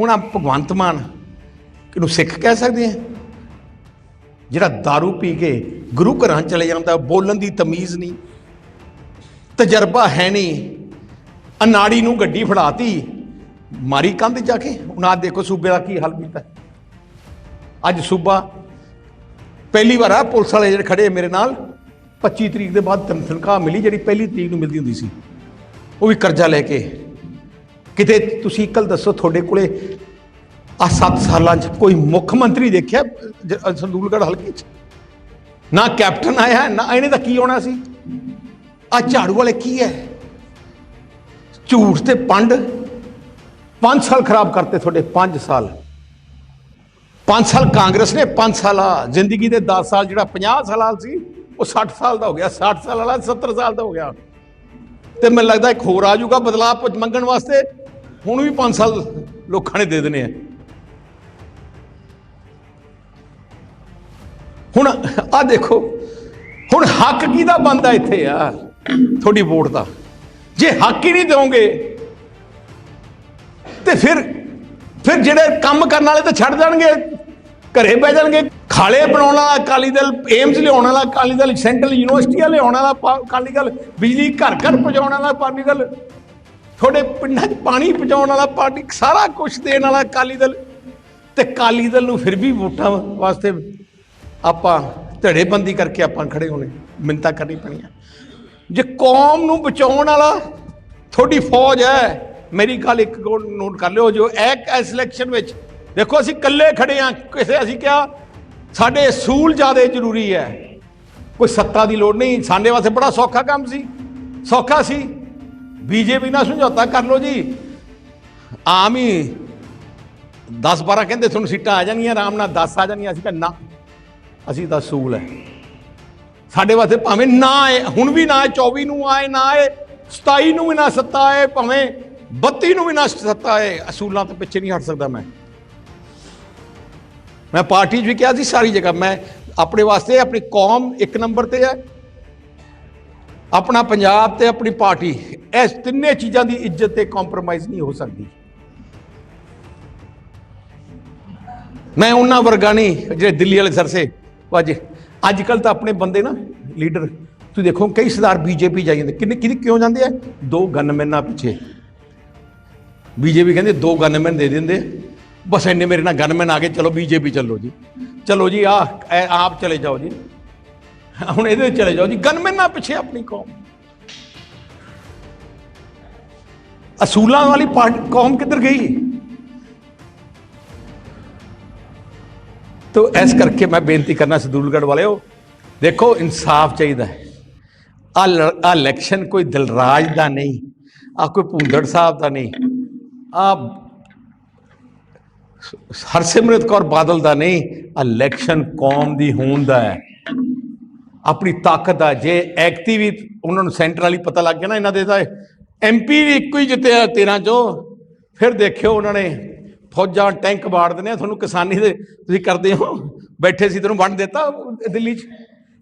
ਹੁਣ ਆ ਭਗਵੰਤ ਮਾਨ ਕਿਨੂੰ ਸਿੱਖ ਕਹਿ ਸਕਦੇ ਆ? ਜਿਹੜਾ दारू ਪੀ ਕੇ ਗੁਰੂ ਘਰਾਂ ਚਲੇ ਜਾਂਦਾ, ਬੋਲਣ ਦੀ ਤਮੀਜ਼ ਨਹੀਂ, ਤਜਰਬਾ ਹੈ ਨਹੀਂ, ਅਨਾੜੀ ਨੂੰ ਗੱਡੀ ਫੜਾਤੀ, ਮਾਰੀ ਕੰਧ ਜਾ ਕੇ। ਹੁਣ ਆ ਦੇਖੋ ਸੂਬੇ ਦਾ ਕੀ ਹਾਲ ਕੀਤਾ ਅੱਜ ਸੂਬਾ ਪਹਿਲੀ ਵਾਰ ਆ, ਪੁਲਿਸ ਵਾਲੇ ਜਿਹੜੇ ਖੜੇ ਮੇਰੇ ਨਾਲ 25 ਤਰੀਕ ਦੇ ਬਾਅਦ ਤਨ- ਤਨਖਾਹ ਮਿਲੀ, ਜਿਹੜੀ ਪਹਿਲੀ ਤਰੀਕ ਨੂੰ ਮਿਲਦੀ ਹੁੰਦੀ ਸੀ। ਉਹ ਵੀ ਕਰਜ਼ਾ ਲੈ ਕੇ ਕਿਤੇ ਤੁਸੀਂ ਕੱਲ ਦੱਸੋ ਤੁਹਾਡੇ ਕੋਲੇ ਆ 7 ਸਾਲਾਂ 'ਚ ਕੋਈ ਮੁੱਖ ਮੰਤਰੀ ਦੇਖਿਆ, ਜ- ਸੰਦੂਲਗੜ੍ਹ ਹਲਕੇ 'ਚ? ਨਾ ਕੈਪਟਨ ਆਇਆ, ਨਾ ਇਹਨੇ ਤਾਂ ਕੀ ਹੋਣਾ ਸੀ? ਆ ਝਾੜੂ ਵਾਲੇ ਕੀ ਹੈ ਝੂਠ ਤੇ ਪੰਡ। 5 ਸਾਲ ਖਰਾਬ ਕਰਤੇ ਤੁਹਾਡੇ 5 ਸਾਲ। 5 ਸਾਲ ਕਾਂਗਰਸ ਨੇ 5 ਸਾਲਾ ਜ਼ਿੰਦਗੀ ਦੇ 10 ਸਾਲ, ਜਿਹੜਾ 50 ਸਾਲਾਂ ਸੀ, ਉਹ 60 ਸਾਲ ਦਾ ਹੋ ਗਿਆ 60 ਸਾਲ ਵਾਲਾ 70 ਸਾਲ ਦਾ ਹੋ ਗਿਆ। ਤੇ ਮੈਨੂੰ ਲੱਗਦਾ ਇੱਕ ਹੋਰ ਆ ਜਾਊਗਾ ਬਦਲਾਅ ਮੰਗਣ ਵਾਸਤੇ। ਹੁਣ ਵੀ 5 ਸਾਲ ਲੋਕਾਂ ਨੇ ਦੇ ਦੇਣੇ ਆ। ਹੁਣ ਆ ਦੇਖੋ, ਹੁਣ ਹੱਕ ਕਿਹਦਾ ਬੰਦਾ ਇੱਥੇ ਆ? ਤੁਹਾਡੀ ਵੋਟ ਦਾ। ਜੇ ਹੱਕ ਹੀ ਨਹੀਂ ਦਿਓਗੇ, ਤੇ ਫਿਰ ਫਿਰ ਜਿਹੜੇ ਕੰਮ ਕਰਨ ਵਾਲੇ ਤਾਂ ਛੱਡ ਜਾਣਗੇ ਘਰੇ ਬਹਿ ਜਾਣਗੇ। ਖਾਲੇ ਬਣਾਉਣ ਵਾਲਾ ਅਕਾਲੀ ਦਲ ਏਮਸ ਲਿਆਉਣ ਵਾਲਾ ਅਕਾਲੀ ਦਲ ਸੈਂਟਰਲ ਯੂਨੀਵਰਸਿਟੀਆਂ ਲਿਆਉਣ ਵਾਲਾ ਅਕਾਲੀ ਦਲ, ਬਿਜਲੀ ਘਰ ਘਰ ਪਹੁੰਚਾਉਣ ਵਾਲਾ ਅਕਾਲੀ ਦਲ ਤੁਹਾਡੇ ਪਿੰਡਾਂ 'ਚ ਪਾਣੀ ਪਹੁੰਚਾਉਣ ਵਾਲਾ ਪਾਰਟੀ ਸਾਰਾ ਕੁਝ ਦੇਣ ਵਾਲਾ ਅਕਾਲੀ ਦਲ। ਤੇ ਅਕਾਲੀ ਦਲ ਨੂੰ ਫਿਰ ਵੀ ਵੋਟਾਂ ਵਾਸਤੇ ਆਪਾਂ ਧੜੇਬੰਦੀ ਕਰਕੇ ਆਪਾਂ ਖੜੇ ਹੋਣੇ। ਮਿੰਤਾ ਕਰਨੀ ਪੈਣੀਆਂ। ਜੇ ਕੌਮ ਨੂੰ ਬਚਾਉਣ ਵਾਲਾ ਤੁਹਾਡੀ ਫੌਜ ਹੈ, ਮੇਰੀ ਗੱਲ ਇੱਕ ਨੋਟ ਕਰ ਲਿਓ ਜੋ ਇੱਕ ਇਸ ਇਲੈਕਸ਼ਨ ਵਿੱਚ। ਦੇਖੋ ਅਸੀਂ ਇਕੱਲੇ ਖੜੇ ਆ ਕਿਸੇ ਅਸੀਂ ਕਿਹਾ, ਸਾਡੇ ਅਸੂਲ ਜ਼ਿਆਦਾ ਜ਼ਰੂਰੀ ਹੈ। ਕੋਈ ਸੱਤਾ ਦੀ ਲੋੜ ਨਹੀਂ, ਸਾਡੇ ਵਾਸਤੇ ਬੜਾ ਸੌਖਾ ਕੰਮ ਸੀ। ਸੌਖਾ ਸੀ। ਬੀਜੇਪੀ ਨਾਲ ਸਮਝੌਤਾ ਕਰ ਲਓ ਜੀ। ਆਮ ਹੀ 10 12 ਕਹਿੰਦੇ ਤੁਹਾਨੂੰ ਸੀਟਾਂ ਆ ਜਾਣਗੀਆਂ, ਆਰਾਮ ਨਾਲ 10 ਆ ਜਾਣਗੀਆਂ, ਅਸੀਂ ਕਹਿੰਦੇ ਨਾ ਅਸੀਂ ਤਾਂ ਅਸੂਲ ਹੈ। ਸਾਡੇ ਵਾਸਤੇ ਭਾਵੇਂ ਨਾ ਆਏ, ਹੁਣ ਵੀ ਨਾ ਆਏ 24 ਨੂੰ ਆਏ, ਨਾ ਆਏ 27 ਨੂੰ ਵੀ ਨਾ ਸੱਤਾ ਆਏ, ਭਾਵੇਂ 32 ਨੂੰ ਵੀ ਨਾ ਸੱਤਾ ਆਏ, ਅਸੂਲਾਂ ਤੋਂ ਪਿੱਛੇ ਨਹੀਂ ਹਟ ਸਕਦਾ ਮੈਂ। ਮੈਂ ਪਾਰਟੀ 'ਚ ਵੀ ਕਿਹਾ ਸੀ ਸਾਰੀ ਜਗ੍ਹਾ, ਮੈਂ ਆਪਣੇ ਵਾਸਤੇ ਆਪਣੀ ਕੌਮ ਇੱਕ ਨੰਬਰ ਤੇ ਹੈ। ਆਪਣਾ ਪੰਜਾਬ ਤੇ ਆਪਣੀ ਪਾਰਟੀ, ਇਸ ਤਿੰਨੇ ਚੀਜ਼ਾਂ ਦੀ ਇੱਜ਼ਤ ਤੇ ਕੰਪਰੋਮਾਈਜ਼ ਨਹੀਂ ਹੋ ਸਕਦੀ। ਮੈਂ ਉਹਨਾਂ ਵਰਗਾ ਨਹੀਂ, ਜਿਹੜੇ ਦਿੱਲੀ ਵਾਲੇ ਸਰਸੇ ਅੱਜ ਅੱਜ ਕੱਲ ਤਾਂ ਆਪਣੇ ਬੰਦੇ ਨਾ, ਲੀਡਰ, ਤੁਸੀਂ ਦੇਖੋ ਕਈ ਸਰਦਾਰ ਬੀਜੇਪੀ ਜਾਈ ਜਾਂਦੇ। ਕਿੰਨੇ, ਕਿਹਦੇ ਕਿਉਂ ਜਾਂਦੇ ਆ? ਦੋ ਗਨਮੈਨਾਂ ਪਿੱਛੇ। ਬੀਜੇਪੀ ਕਹਿੰਦੇ ਦੋ ਗਨਮੈਨ ਦੇ ਦਿੰਦੇ ਬਸ ਇੰਨੇ ਮੇਰੇ ਨਾਲ ਗਨਮੈਨ ਆ ਗਏ, ਚਲੋ ਬੀਜੇਪੀ ਚੱਲੋ ਜੀ। ਚਲੋ ਜੀ ਆ ਆਪ ਚਲੇ ਜਾਓ ਜੀ। ਹੁਣ ਇਹਦੇ ਚਲੇ ਜਾਓ ਜੀ, ਗਨਮੈਨਾਂ ਪਿੱਛੇ ਆਪਣੀ ਕੌਮ। ਅਸੂਲਾਂ ਵਾਲੀ ਪਾਰਟੀ ਕੌਮ ਕਿੱਧਰ ਗਈ? ਤੋ ਇਸ ਕਰਕੇ ਮੈਂ ਬੇਨਤੀ ਕਰਨਾ ਸਦੂਲਗੜ ਵਾਲਿਓ, ਦੇਖੋ ਇਨਸਾਫ ਚਾਹੀਦਾ ਹੈ। ਆ ਆ ਇਲੈਕਸ਼ਨ ਕੋਈ ਦਿਲਰਾਜ ਦਾ ਨਹੀਂ ਆ ਕੋਈ ਭੁੰਦੜ ਸਾਹਿਬ ਦਾ ਨਹੀਂ ਆ ਹਰਸਿਮਰਤ ਕੌਰ ਬਾਦਲ ਦਾ ਨਹੀਂ ਇਲੈਕਸ਼ਨ ਕੌਮ ਦੀ ਹੋਂਦ ਦਾ ਹੈ। ਆਪਣੀ ਤਾਕਤ ਦਾ ਜੇ ਐਕਤੀ ਵੀ ਉਹਨਾਂ ਨੂੰ ਸੈਂਟਰ ਵਾਲੀ ਪਤਾ ਲੱਗ ਗਿਆ ਨਾ ਇਹਨਾਂ ਦੇ ਤਾਂ ਐਮਪੀ ਵੀ ਇੱਕੋ ਹੀ ਜਿੱਤਿਆ 13 ਚੋਂ। ਫਿਰ ਦੇਖਿਓ ਉਹਨਾਂ ਨੇ ਫੌਜਾਂ ਟੈਂਕ ਬਾੜ ਦਿੰਦੇ ਆ, ਤੁਹਾਨੂੰ ਕਿਸਾਨੀ ਦੇ ਤੁਸੀਂ ਕਰਦੇ ਹੋ, ਬੈਠੇ ਸੀ ਤੈਨੂੰ ਵੰਡ ਦਿੱਤਾ ਦਿੱਲੀ 'ਚ।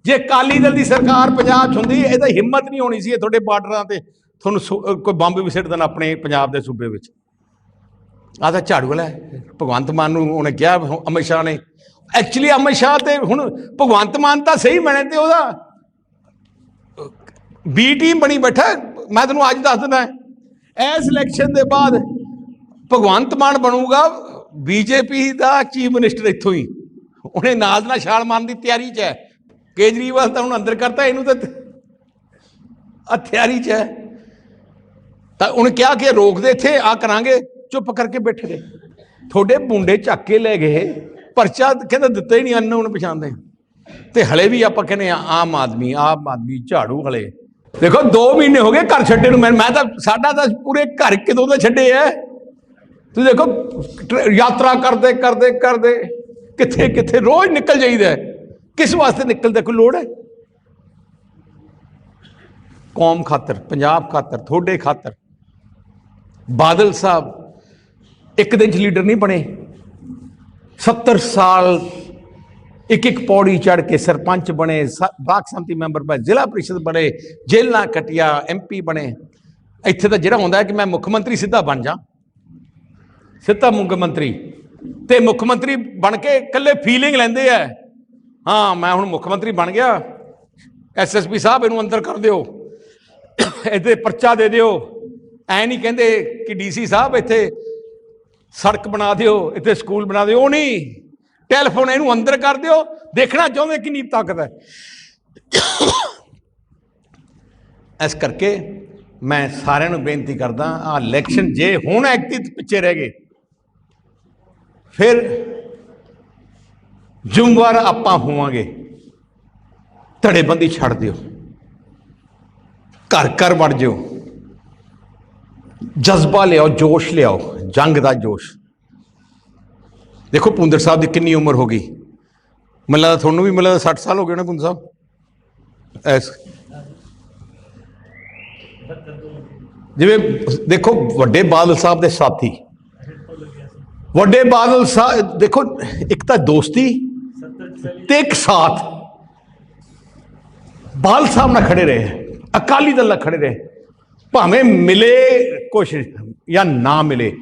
ਜੇ ਅਕਾਲੀ ਦਲ ਦੀ ਸਰਕਾਰ ਪੰਜਾਬ 'ਚ ਹੁੰਦੀ, ਇਹਦਾ ਹਿੰਮਤ ਨਹੀਂ ਹੋਣੀ ਸੀ ਇਹ ਤੁਹਾਡੇ ਬਾਰਡਰਾਂ ਤੇ ਤੁਹਾਨੂੰ ਸੋ- ਕੋਈ ਬੰਬ ਵੀ ਸਿੱਟ ਦੇਣਾ ਆਪਣੇ ਪੰਜਾਬ ਦੇ ਸੂਬੇ ਵਿੱਚ। ਆਹ ਤਾਂ ਝਾੜੂ ਵਾਲਾ ਭਗਵੰਤ ਮਾਨ ਨੂੰ ਉਹਨੇ ਕਿਹਾ, ਅਮਿਤ ਸ਼ਾਹ ਨੇ ਐਕਚੁਅਲੀ ਅਮਿਤ ਸ਼ਾਹ ਤੇ ਹੁਣ ਭਗਵੰਤ ਮਾਨ ਤਾਂ ਸਹੀ ਬਣੇ ਤੇ ਉਹਦਾ ਬੀ ਟੀਮ ਬਣੀ ਬੈਠਾ, ਮੈਂ ਤੈਨੂੰ ਅੱਜ ਦੱਸ ਦਿੰਦਾ ਇਸ ਇਲੈਕਸ਼ਨ ਦੇ ਬਾਅਦ ਭਗਵੰਤ ਮਾਨ ਬਣੂਗਾ ਬੀਜੇਪੀ ਦਾ ਚੀਫ ਮਿਨਿਸਟਰ ਇੱਥੋਂ ਹੀ। ਉਹਨੇ ਨਾਲ ਨਾਲ ਛਾਲ ਮਾਰਨ ਦੀ ਤਿਆਰੀ 'ਚ ਹੈ। ਕੇਜਰੀਵਾਲ ਤਾਂ ਹੁਣ ਅੰਦਰ ਕਰਤਾ, ਇਹਨੂੰ ਤਾਂ ਆ ਤਿਆਰੀ 'ਚ ਹੈ। ਤਾਂ ਉਹਨੇ ਕਿਹਾ ਕਿ ਰੋਕਦੇ ਇੱਥੇ ਆ ਕਰਾਂਗੇ, ਚੁੱਪ ਕਰਕੇ ਬੈਠੇ ਰਹੇ। ਤੁਹਾਡੇ ਮੁੰਡੇ ਚੱਕ ਕੇ ਲੈ ਗਏ। ਪਰਚਾ ਕਹਿੰਦਾ ਦਿੱਤਾ ਹੀ ਨਹੀਂ, ਅੰਨ ਹੁਣ ਪਛਾਣਦੇ। ਤੇ ਹਲੇ ਵੀ ਆਪਾਂ ਕਹਿੰਦੇ ਆ ਆਮ ਆਦਮੀ ਆਮ ਆਦਮੀ, ਝਾੜੂ ਹਲੇ। ਦੇਖੋ 2 ਮਹੀਨੇ ਹੋ ਗਏ ਘਰ ਛੱਡੇ ਨੂੰ, ਮੈਂ ਮੈਂ ਤਾਂ ਸਾਡਾ ਤਾਂ ਪੂਰੇ ਘਰ ਕਿਦੋਂ ਦਾ ਛੱਡੇ ਐ। ਤੁਸੀਂ ਦੇਖੋ, ਟਰ- ਯਾਤਰਾ ਕਰਦੇ ਕਰਦੇ ਕਰਦੇ, ਕਿੱਥੇ ਕਿੱਥੇ ਰੋਜ਼ ਨਿਕਲ ਜਾਈਦਾ ਕਿਸ ਵਾਸਤੇ ਨਿਕਲਦਾ, ਕੋਈ ਲੋੜ ਹੈ ਕੌਮ ਖਾਤਰ, ਪੰਜਾਬ ਖਾਤਰ, ਤੁਹਾਡੇ ਖਾਤਰ। ਬਾਦਲ ਸਾਹਿਬ ਇੱਕ ਦਿਨ ਚ ਲੀਡਰ ਨਹੀਂ ਬਣੇ। 70 ਸਾਲ ਇੱਕ ਇੱਕ ਪੌੜੀ ਚੜ ਕੇ ਸਰਪੰਚ ਬਣੇ, ਸ- ਸੰਮਤੀ ਮੈਂਬਰ ਬਣੇ, ਜ਼ਿਲ੍ਹਾ ਪ੍ਰੀਸ਼ਦ ਬਣੇ, ਜੇਲ੍ਹਾਂ ਕਟਿਆ ਐਮਪੀ ਬਣੇ। ਇੱਥੇ ਤਾਂ ਜਿਹੜਾ ਹੁੰਦਾ ਕਿ ਮੈਂ ਮੁੱਖ ਮੰਤਰੀ ਸਿੱਧਾ ਬਣ ਜਾ। ਸਿੱਧਾ ਮੁੱਖ ਮੰਤਰੀ। ਤੇ ਮੁੱਖ ਮੰਤਰੀ ਬਣ ਕੇ ਇਕੱਲੇ ਫੀਲਿੰਗ ਲੈਂਦੇ ਆ। ਹਾਂ, ਮੈਂ ਹੁਣ ਮੁੱਖ ਮੰਤਰੀ ਬਣ ਗਿਆ। ਐਸਐਸਪੀ ਸਾਹਿਬ ਇਹਨੂੰ ਅੰਦਰ ਕਰ ਦਿਓ। ਇਹਦੇ ਪਰਚਾ ਦੇ ਦਿਓ। ਐ ਨਹੀਂ ਕਹਿੰਦੇ ਕਿ ਡੀਸੀ ਸਾਹਿਬ ਇੱਥੇ ਸੜਕ ਬਣਾ ਦਿਓ, ਇੱਥੇ ਸਕੂਲ ਬਣਾ ਦਿਓ। ਉਹ ਨਹੀਂ ਟੈਲੀਫੋਨ ਇਹਨੂੰ ਅੰਦਰ ਕਰ ਦਿਓ, ਦੇਖਣਾ ਚਾਹੁੰਦੇ ਕਿੰਨੀ ਤਾਕਤ ਹੈ। ਇਸ ਕਰਕੇ ਮੈਂ ਸਾਰਿਆਂ ਨੂੰ ਬੇਨਤੀ ਕਰਦਾ ਆ ਇਲੈਕਸ਼ਨ ਜੇ ਹੁਣ ਐਕਟਿਵ ਪਿੱਛੇ ਰਹਿ ਗਏ, ਫਿਰ ਜ਼ਿੰਮੇਵਾਰ ਆਪਾਂ ਹੋਵਾਂਗੇ। ਧੜੇਬੰਦੀ ਛੱਡ ਦਿਓ। ਘਰ ਘਰ ਵੜ ਜਿਓ। ਜਜ਼ਬਾ ਲਿਆਓ, ਜੋਸ਼ ਲਿਆਓ। ਜੰਗ ਦਾ ਜੋਸ਼। ਦੇਖੋ ਪੁੰਦਰ ਸਾਹਿਬ ਦੀ ਕਿੰਨੀ ਉਮਰ ਹੋ ਗਈ। ਮੈਨੂੰ ਲੱਗਦਾ ਤੁਹਾਨੂੰ ਵੀ, ਮੈਨੂੰ ਲੱਗਦਾ 60 ਸਾਲ ਹੋ ਗਏ ਨਾ ਪੁੰਦਰ ਸਾਹਿਬ। ਐਸ। ਜਿਵੇਂ ਦੇਖੋ, ਵੱਡੇ ਬਾਦਲ ਸਾਹਿਬ ਦੇ ਸਾਥੀ। ਵੱਡੇ ਬਾਦਲ ਸਾਹਿਬ ਦੇਖੋ, ਇੱਕ ਤਾਂ ਦੋਸਤੀ ਤੇ ਇੱਕ ਸਾਥ। ਬਾਲ ਸਾਹਿਬ ਨਾਲ ਖੜੇ ਰਹੇ। ਅਕਾਲੀ ਦਲ ਨਾਲ ਖੜੇ ਰਹੇ। ਭਾਵੇਂ ਮਿਲੇ ਕੁਛ ਜਾਂ ਨਾ ਮਿਲੇ।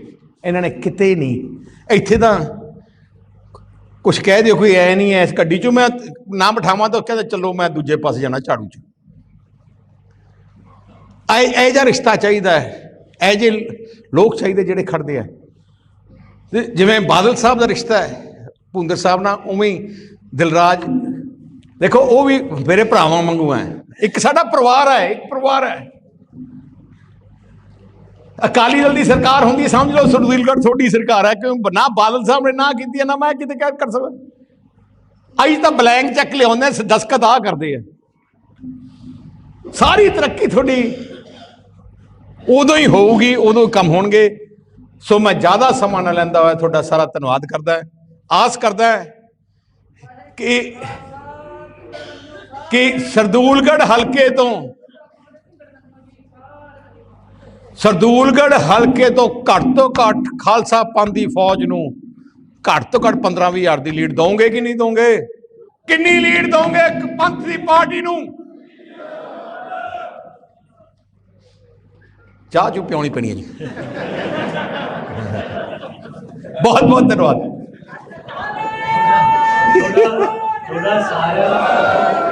ਇਹਨਾਂ ਨੇ ਕਿਤੇ ਨਹੀਂ। ਇੱਥੇ ਤਾਂ ਕੁਛ ਕਹਿ ਦਿਓ, ਕੋਈ ਐ ਨਹੀਂ ਐ ਇਸ ਗੱਡੀ 'ਚੋਂ। ਮੈਂ ਨਾ ਬਿਠਾਵਾਂ ਤਾਂ ਕਹਿੰਦਾ, ਚਲੋ, ਮੈਂ ਦੂਜੇ ਪਾਸੇ ਜਾਣਾ ਝਾੜੂ 'ਚ। ਐ ਇਹ ਜਿਹਾ ਰਿਸ਼ਤਾ ਚਾਹੀਦਾ ਹੈ। ਇਹ ਜਿਹੇ ਲੋਕ ਚਾਹੀਦੇ ਜਿਹੜੇ ਖੜਦੇ ਆ। ਤੇ ਜਿਵੇਂ ਬਾਦਲ ਸਾਹਿਬ ਦਾ ਰਿਸ਼ਤਾ ਹੈ ਭੁੰਦਰ ਸਾਹਿਬ ਨਾਲ, ਉਵੇਂ ਹੀ ਦਿਲਰਾਜ। ਦੇਖੋ, ਉਹ ਵੀ ਮੇਰੇ ਭਰਾਵਾਂ ਵਾਂਗੂ ਹੈ। ਇੱਕ ਸਾਡਾ ਪਰਿਵਾਰ ਹੈ, ਇੱਕ ਪਰਿਵਾਰ ਹੈ। ਅਕਾਲੀ ਦਲ ਦੀ ਸਰਕਾਰ ਹੁੰਦੀ ਸਮਝ ਲਓ ਸਰਦੂਲਗੜ੍ਹ ਤੁਹਾਡੀ ਸਰਕਾਰ ਹੈ ਕਿਉਂ ਨਾ ਬਾਦਲ ਸਾਹਿਬ ਨੇ ਨਾ ਕੀਤੀ ਹੈ, ਨਾ ਮੈਂ ਕਿਤੇ ਕਹਿ ਕਰ ਸਕਦਾ। ਅੱਜ ਤਾਂ ਬਲੈਂਕ ਚੈੱਕ ਲਿਆਉਂਦੇ ਆ, ਦਸਖਤ ਆ ਕਰਦੇ ਆ। ਸਾਰੀ ਤਰੱਕੀ ਤੁਹਾਡੀ ਉਦੋਂ ਹੀ ਹੋਊਗੀ ਉਦੋਂ ਕੰਮ ਹੋਣਗੇ। ਸੋ ਮੈਂ ਜ਼ਿਆਦਾ ਸਮਾਂ ਨਾ ਲੈਂਦਾ ਹੋਇਆ ਤੁਹਾਡਾ ਸਾਰਾ ਧੰਨਵਾਦ ਕਰਦਾ ਆਸ ਕਰਦਾ ਕਿ ਕਿ ਸਰਦੂਲਗੜ੍ਹ ਹਲਕੇ ਤੋਂ ਸਰਦੂਲਗੜ੍ਹ ਹਲਕੇ ਤੋਂ ਘੱਟ ਤੋਂ ਘੱਟ ਖਾਲਸਾ ਪੰਥ ਦੀ ਫੌਜ ਨੂੰ ਘੱਟ ਤੋਂ ਘੱਟ 15 ਹਜ਼ਾਰ ਦੀ ਲੀਡ ਦੋਗੇ ਕਿ ਨਹੀਂ ਦੋਗੇ ਕਿੰਨੀ ਲੀਡ ਦੋਗੇ ਇੱਕ ਪੰਥ ਦੀ ਪਾਰਟੀ ਨੂੰ? ਚਾਹ ਚੁ ਪਿਉਣੀ ਪੈਣੀ ਹੈ ਜੀ। ਬਹੁਤ ਬਹੁਤ ਧੰਨਵਾਦ। ਥੋੜਾ ਸਾਰਾ